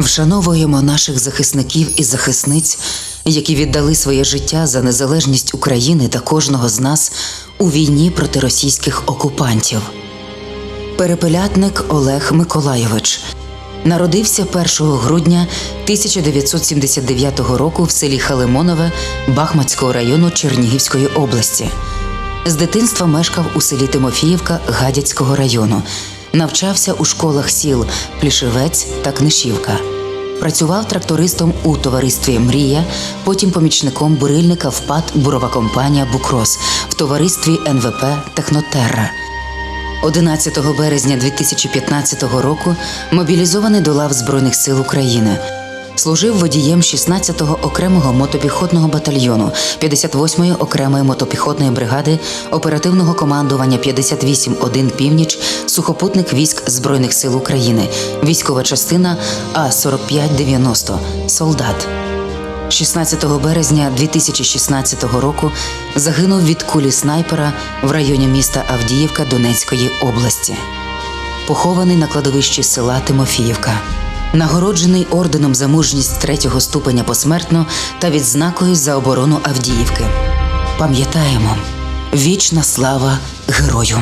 Вшановуємо наших захисників і захисниць, які віддали своє життя за незалежність України та кожного з нас у війні проти російських окупантів. Перепелятник Олег Миколайович народився 1 грудня 1979 року в селі Халимонове Бахмацького району Чернігівської області. З дитинства мешкав у селі Тимофіївка Гадяцького району, навчався у школах сіл Плішевець та Книшівка. Працював трактористом у товаристві Мрія, потім помічником бурильника в ПАД Бурова компанія Букрос в товаристві НВП Технотерра. 11 березня 2015 року мобілізований до лав Збройних сил України. Служив водієм 16-го окремого мотопіхотного батальйону 58-ї окремої мотопіхотної бригади оперативного командування 58-1 Північ сухопутних військ Збройних сил України, військова частина А-4590, солдат. 16 березня 2016 року загинув від кулі снайпера в районі міста Авдіївка Донецької області. Похований на кладовищі села Тимофіївка. Нагороджений орденом за мужність третього ступеня посмертно та відзнакою за оборону Авдіївки. Пам'ятаємо, вічна слава герою!